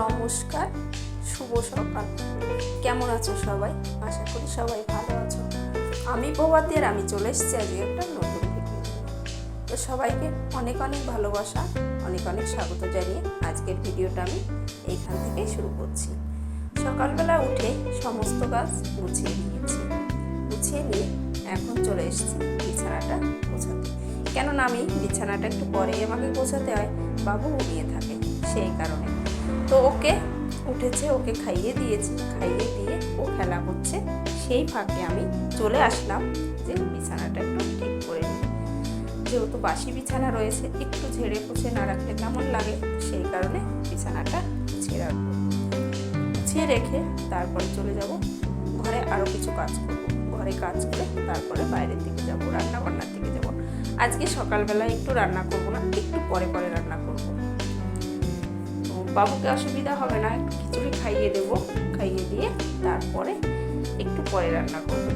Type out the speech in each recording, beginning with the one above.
নমস্কার, শুভ সকাল। কেমন আছো সবাই? আশা করি সবাই ভালো আছো। আমি প্রভাতের আমি চলে এসেছি আজকে একটা নতুন ভিডিও তো সবাইকে অনেক অনেক ভালোবাসা, অনেক অনেক স্বাগত জানিয়ে আজকের ভিডিওটা আমি এইখান থেকেই শুরু করছি। সকালবেলা উঠে সমস্ত কাজ গুছিয়ে নিয়েছি। গুছিয়ে নিয়ে এখন চলে এসেছি বিছানাটা গোছাতে। কেননা আমি বিছানাটা একটু পরেই আমাকে গোছাতে হয়, বাবু ঘুমিয়ে থাকে, সেই কারণে। তো ওকে উঠেছে, ওকে খাইয়ে দিয়েছি, খাইয়ে দিয়ে ও খেলা করছে। সেই ফাঁকে আমি চলে আসলাম যে বিছানাটা একটু ঠিক করে নিই। যেহেতু বাসি বিছানা রয়েছে, একটু ঝেড়ে পুছে না রাখলে কেমন লাগে? সেই কারণে বিছানাটা গুছিয়ে রাখব গুছিয়ে রেখে তারপরে চলে যাব। ঘরে আরও কিছু কাজ করব। ঘরে কাজ করে তারপরে বাইরের দিকে যাব রান্না বান্নার দিকে যাব। আজকে সকালবেলায় একটু রান্না করব না, একটু পরে পরে রান্না বাবুকে অসুবিধা হবে না, খিচুড়ি খাইয়ে দেব। খাইয়ে দিয়ে তারপরে একটু পরে রান্না করব।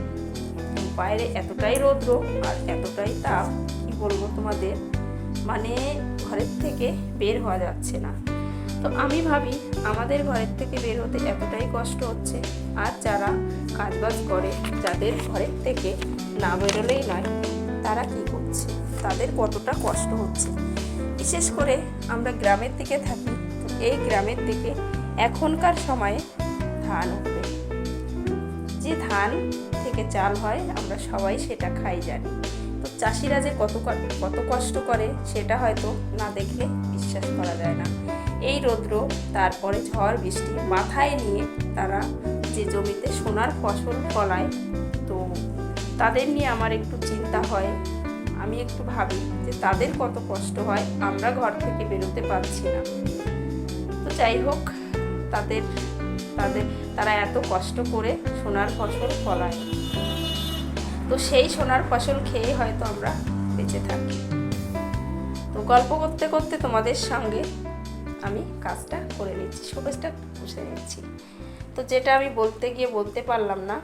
বাইরে এতটাই রৌদ্র আর এতটাই তাপ, কি বলব তোমাদের? মানে ঘরের থেকে বের হওয়া যাচ্ছে না। তো আমি ভাবি আমাদের ঘরের থেকে বের হতে এতটাই কষ্ট হচ্ছে। আর যারা কাজবাজ করে, যাদের ঘরের থেকে না বেরোলেই নয়, তারা কি করছে? তাদের কতটা কষ্ট হচ্ছে? বিশেষ করে আমরা গ্রামের দিকে থাকি এই গ্রামের দিকে এখনকার সময়ে ধান উঠবে। যে ধান থেকে চাল হয়, আমরা সবাই সেটা খাই জানি। তো চাষিরা যে কত কত কষ্ট করে, সেটা হয়তো না দেখলে বিশ্বাস করা যায় না। এই রৌদ্র, তারপরে ঝড়, বৃষ্টি মাথায় নিয়ে তারা যে জমিতে সোনার ফসল ফলায়, তো তাদের নিয়ে আমার একটু চিন্তা হয়। আমি একটু ভাবি যে তাদের কত কষ্ট হয়, আমরা ঘর থেকে বেরোতে পারছি না। যাই হোক, তাদের তাদের, তারা এত কষ্ট করে সোনার ফসল ফলায়। তো সেই সোনার ফসল খেয়ে হয়তো আমরা বেঁচে থাকি। তো গল্প করতে করতে তোমাদের সঙ্গে আমি কাজটা করে নিচ্ছি, শোকেসটা পুষে নিচ্ছি। তো যেটা আমি বলতে গিয়ে বলতে পারলাম না,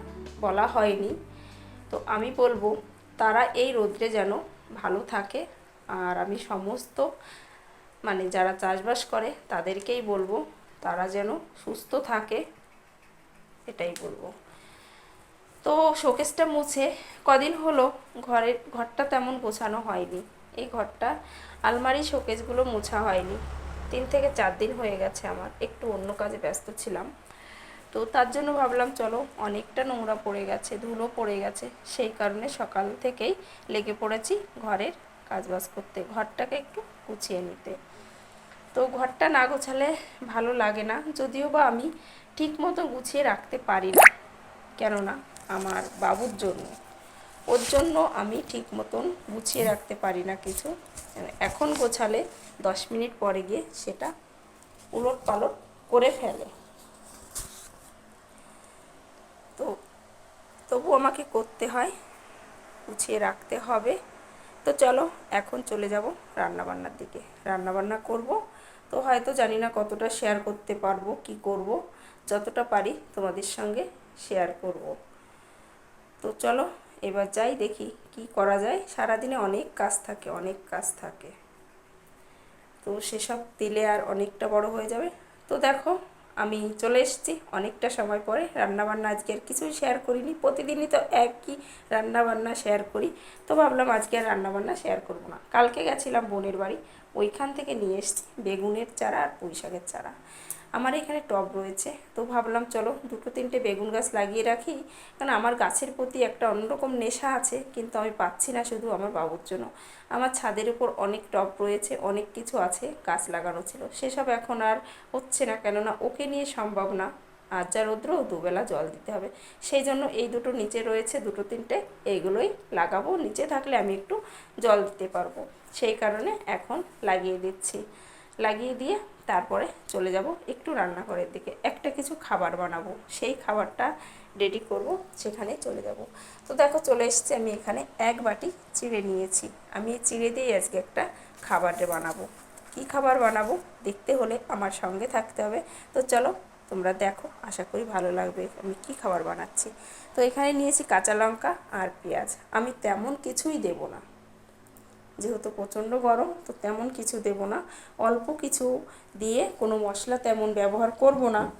বলা হয়নি। তো আমি বলব, তারা এই রোদ্রে যেন ভালো থাকে, আর আমি সমস্ত মানে যারা চাষবাস করে, তাদেরকেই বলব, তারা যেন সুস্থ থাকে, এটাই বলব। তো শোকেসটা মুছে, কদিন হলো ঘরের, ঘরটা তেমন গোছানো হয়নি। এই ঘরটা, আলমারি শোকেসগুলো মোছা হয়নি। তিন থেকে চার দিন হয়ে গেছে আমার, একটু অন্য কাজে ব্যস্ত ছিলাম। তো তার জন্য ভাবলাম, চলো, অনেকটা নোংরা পড়ে গেছে, ধুলো পড়ে গেছে, সেই কারণে সকাল থেকেই লেগে পড়েছি ঘরের কাজবাজ করতে, ঘরটাকে একটু গুছিয়ে নিতে। তো ঘরটা না গোছালে ভালো লাগে না, যদিও বা আমি ঠিক মতো গুছিয়ে রাখতে পারি না, কেননা আমার বাবুর জন্য। ওর জন্য আমি ঠিক মতন গুছিয়ে রাখতে পারি না কিছু। এখন গোছালে দশ মিনিট পরে গিয়ে সেটা উলট পালট করে ফেলে। তো তবু আমাকে করতে হয়, গুছিয়ে রাখতে হবে। তো চলো, এখন চলে যাব রান্নাবান্নার দিকে। রান্নাবান্না করব, তো হয়তো জানি না কতটা শেয়ার করতে পারব, কি করব, যতটা পারি তোমাদের সঙ্গে শেয়ার করব। তো চলো, এবার যাই দেখি কি করা যায়। সারাদিনে অনেক কাজ থাকে, অনেক কাজ থাকে। তো সেসব দিলে আর অনেকটা বড় হয়ে যাবে। তো দেখো আমি চলে এসেছি। অনেকটা সময় পরে রান্নাবান্না আজকে আর কিছুই শেয়ার করিনি। প্রতিদিনই তো একই রান্নাবান্না শেয়ার করি। তো ভাবলাম আজকে আর রান্নাবান্না শেয়ার করব না। কালকে গেছিলাম বোনের বাড়ি। ওইখান থেকে নিয়ে এসেছি, বেগুনের চারা আর পুঁই শাকের চারা। আমার এখানে টব রয়েছে, তো ভাবলাম চলো দুটো তিনটে বেগুন গাছ লাগিয়ে রাখি, কারণ আমার গাছের প্রতি একটা অন্যরকম নেশা আছে, কিন্তু আমি পাচ্ছি না শুধু আমার বাবুর জন্য। আমার ছাদের উপর অনেক টব রয়েছে, অনেক কিছু আছে, গাছ লাগানো ছিল। সেসব এখন আর হচ্ছে না, কেননা ওকে নিয়ে সম্ভব না। আর যা রৌদ্র দুবেলা জল দিতে হবে। সেই জন্য এই দুটো নিচে রয়েছে, দুটো তিনটে, এইগুলোই লাগাবো। নিচে থাকলে আমি একটু জল দিতে পারব। সেই কারণে এখন লাগিয়ে দিচ্ছি। লাগিয়ে দিয়ে তারপরে চলে যাব একটু রান্নাঘরের দিকে। একটা কিছু খাবার বানাবো। সেই খাবারটা রেডি করব, সেখানে চলে যাব। তো দেখো, চলে এসেছি আমি এখানে এক বাটি চিড়ে নিয়েছি। আমি এই চিড়ে দিয়ে আজকে একটা খাবার বানাবো। কি খাবার বানাবো? দেখতে হলে আমার সঙ্গে থাকতে হবে। তো চলো তোমরা দেখো, আশা করি ভালো লাগবে আমি কি খাবার বানাচ্ছি। তো এখানে নিয়েছি কাঁচা লঙ্কা আর পেঁয়াজ। আমি তেমন কিছুই দেব না। যেহেতু প্রচণ্ড গরম, তো তেমন কিছু দেব না। অল্প কিছু দিয়ে কোনো মশলা তেমন ব্যবহার করব না।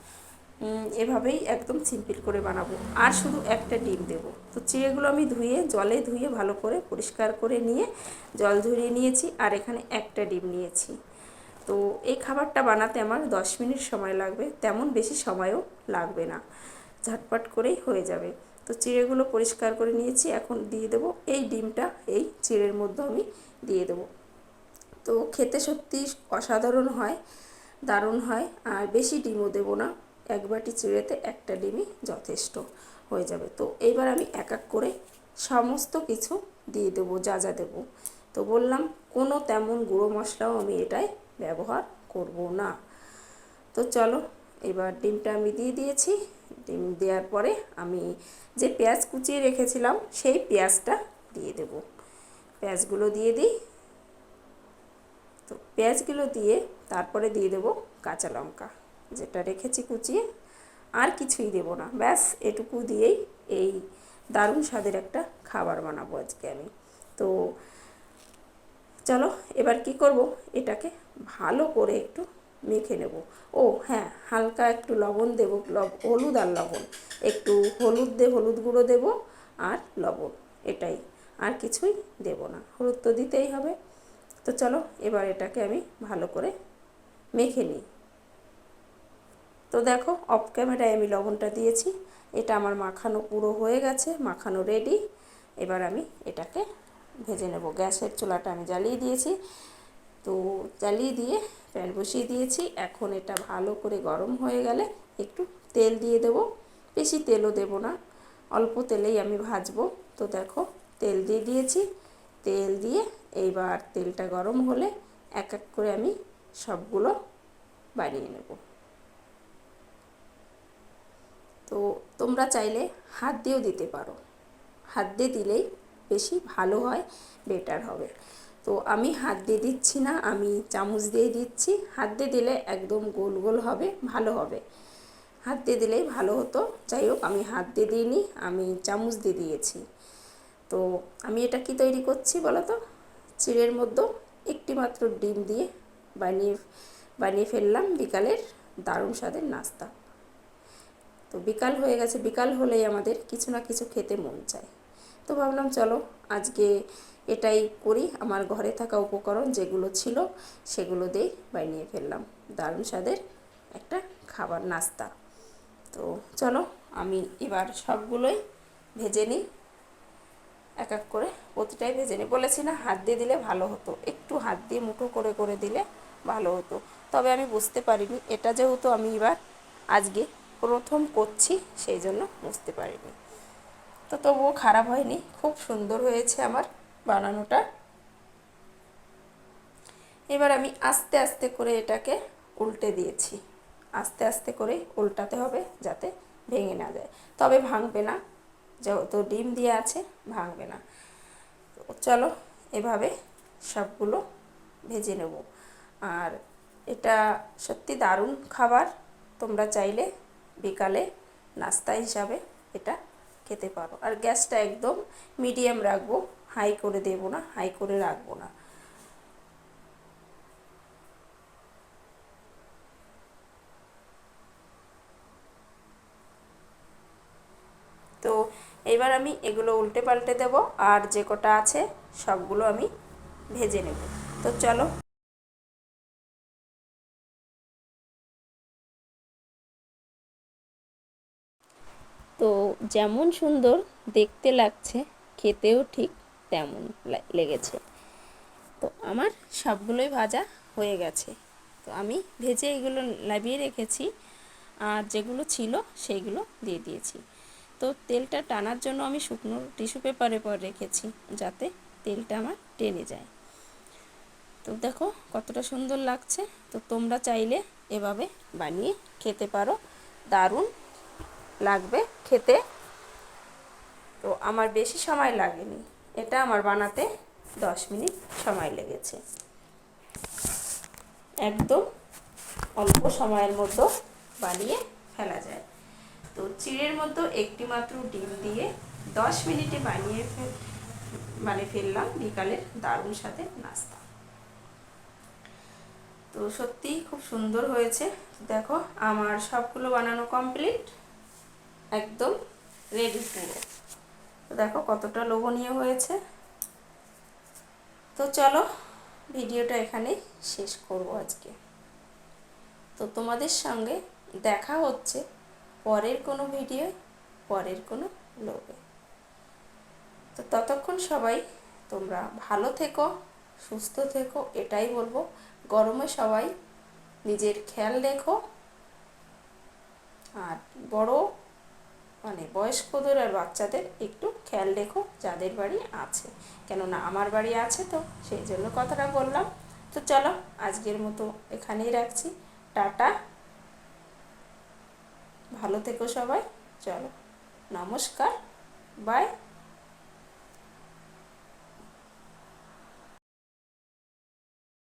এভাবেই একদম সিম্পল করে বানাবো। আর শুধু একটা ডিম দেব। তো চিড়েগুলো আমি ধুয়ে, জলে ধুয়ে ভালো করে পরিষ্কার করে নিয়ে জল ঝরিয়ে নিয়েছি। আর এখানে একটা ডিম নিয়েছি। তো এই খাবারটা বানাতে আমার দশ মিনিট সময় লাগবে, তেমন বেশি সময়ও লাগবে না। ঝটপট করেই হয়ে যাবে। তো চিড়েগুলো পরিষ্কার করে নিয়েছি, এখন দিয়ে দেবো এই ডিমটা, এই চিড়ের মধ্যে আমি দিয়ে দেবো। তো খেতে সত্যি অসাধারণ হয়, দারুণ হয়, আর বেশি ডিমও দেবো না, এক বাটি চিড়েতে একটা ডিমই যথেষ্ট হয়ে যাবে। তো এইবার আমি এক এক করে সমস্ত কিছু দিয়ে দেবো, যা যা দেবো। তো বললাম, কোনো তেমন গুঁড়ো মশলাও আমি এটাই ব্যবহার করব না। তো চলো, এবার ডিমটা আমি দিয়ে দিয়েছি। ডিম দেওয়ার পরে আমি যে পেঁয়াজ কুচিয়ে রেখেছিলাম, সেই পেঁয়াজটা দিয়ে দেব। পেঁয়াজগুলো দিয়ে দিই। তো পেঁয়াজগুলো দিয়ে তারপরে দিয়ে দেবো কাঁচা লঙ্কা, যেটা রেখেছি কুচিয়ে। আর কিছুই দেবো না। ব্যাস, এটুকু দিয়েই এই দারুণ স্বাদের একটা খাবার বানাবো আজকে আমি। তো চলো, এবার কি করব? এটাকে ভালো করে একটু মেখে নেব। ও হ্যাঁ হালকা একটু লবণ দেব, লব, হলুদ আর লবণ। একটু হলুদ দে, হলুদ গুঁড়ো দেব আর লবণ, এটাই। আর কিছুই দেব না, হলুদ তো দিতেই হবে। তো চলো, এবার এটাকে আমি ভালো করে মেখে নিই। তো দেখো, অফ ক্যামেরায় আমি লবণটা দিয়েছি। এটা আমার মাখানো পুরো হয়ে গেছে, মাখানো রেডি এবার আমি এটাকে ভেজে নেব। গ্যাসের চুলাটা আমি জ্বালিয়ে দিয়েছি। তো জ্বালিয়ে দিয়ে প্যান বসিয়ে দিয়েছি। এখন এটা ভালো করে গরম হয়ে গেলে একটু তেল দিয়ে দেব। বেশি তেলও দেব না। অল্প তেলেই আমি ভাজবো। তো দেখো, তেল দিয়ে দিয়েছি। তেল দিয়ে এইবার তেলটা গরম হলে এক এক করে আমি সবগুলো বানিয়ে নেব। তো তোমরা চাইলে হাত দিয়েও দিতে পারো। হাত দিয়ে দিলেই বেশি ভালো হয় বেটার হবে। তো আমি হাত দিয়ে দিচ্ছি না, আমি চামচ দিয়ে দিচ্ছি। হাত দিয়ে দিলে একদম গোল গোল হবে, ভালো হবে। হাত দিয়ে দিলেই ভালো হতো। যাই হোক, আমি হাত দিয়ে দিইনি, আমি চামচ দিয়ে দিয়েছি। তো আমি এটা কি তৈরি করছি বলো তো? চিড়ের মধ্যে একটি মাত্র ডিম দিয়ে বানিয়ে বানিয়ে ফেললাম বিকালের দারুণ স্বাদের নাস্তা। তো বিকাল হয়ে গেছে, বিকাল হলেই আমাদের কিছু না কিছু খেতে মন চায়। তো ভাবলাম, চলো, আজকে এটাই করি। আমার ঘরে থাকা উপকরণ যেগুলো ছিল সেগুলো দিয়েই বানিয়ে ফেললাম। দারুণ স্বাদের একটা খাবার নাস্তা। তো চলো, আমি এবার সবগুলোই ভেজে নিই। এক এক করে প্রতিটাই ভেজে নিই। বলেছি না, হাত দিয়ে দিলে ভালো হতো। একটু হাত দিয়ে মুঠো করে করে দিলে ভালো হতো। তবে আমি বুঝতে পারিনি। এটা যেহেতু আমি এবার আজকে প্রথম করছি, সেই জন্য বুঝতে পারিনি। তো তবুও খারাপ হয়নি। খুব সুন্দর হয়েছে আমার বানানোটা। এবার আমি আস্তে আস্তে করে এটাকে উল্টে দিয়েছি। আস্তে আস্তে করে উল্টাতে হবে যাতে ভেঙে না যায়। তবে ভাঙবে না। যেহেতু ডিম দিয়ে আছে, ভাঙবে না। চলো, এভাবে সবগুলো ভেজে নেব। আর এটা সত্যি দারুণ খাবার। তোমরা চাইলে বিকালে নাস্তা হিসাবে এটা খেতে পারো। আর গ্যাসটা একদম মিডিয়াম রাখব, হাই করে দেব না, হাই করে রাখব না। তো এবার আমি এগুলো উল্টে পাল্টে দেব, আর যে কটা আছে সবগুলো আমি ভেজে নেব। তো চলো। তো যেমন সুন্দর দেখতে লাগছে, খেতেও ঠিক তেমন লেগেছে। তো আমার সবগুলোই ভাজা হয়ে গেছে। তো আমি ভেজে এগুলো লাবিয়ে রেখেছি, আর যেগুলো ছিল সেইগুলো দিয়ে দিয়েছি। তো তেলটা টানার জন্য আমি শুকনো টিস্যু পেপারে পর রেখেছি, যাতে তেলটা আমার টেনে যায়। তো দেখো কতটা সুন্দর লাগছে। তো তোমরা চাইলে এভাবে বানিয়ে খেতে পারো। দারুণ লাগবে খেতে। তো আমার বেশি সময় লাগেনি। এটা আমার বানাতে দশ মিনিট সময় লেগেছে। একদম অল্প সময়ের মধ্যে বানিয়ে ফেলা যায়। তো চিড়ের মধ্যে একটি মাত্র ডিম দিয়ে দশ মিনিটে বানিয়ে ফেল মানে ফেললাম বিকালের দারুণ সাথে নাস্তা। তো সত্যিই খুব সুন্দর হয়েছে। দেখো, আমার সবগুলো বানানো কমপ্লিট একদম রেডি পুরো তো দেখো কতটা লোভনীয় হয়েছে। তো চলো ভিডিওটা এখানেই শেষ করব আজকে। তো তোমাদের সঙ্গে দেখা হচ্ছে পরের কোনো ভিডিও পরের কোনো লোভে তো ততক্ষণ সবাই তোমরা ভালো থেকো, সুস্থ থেকো, এটাই বলব। গরমে সবাই নিজের খেয়াল রেখো। আর বড় মানে বয়স্কদের আর বাচ্চাদের একটু খেয়াল রেখো যাদের বাড়ি আছে। কেননা আমার বাড়ি আছে তো, সেই জন্য কথাটা বললাম। তো চলো, আজকের মতো এখানেই রাখছি। টাটা। ভালো থেকো সবাই। চলো, নমস্কার। বাই।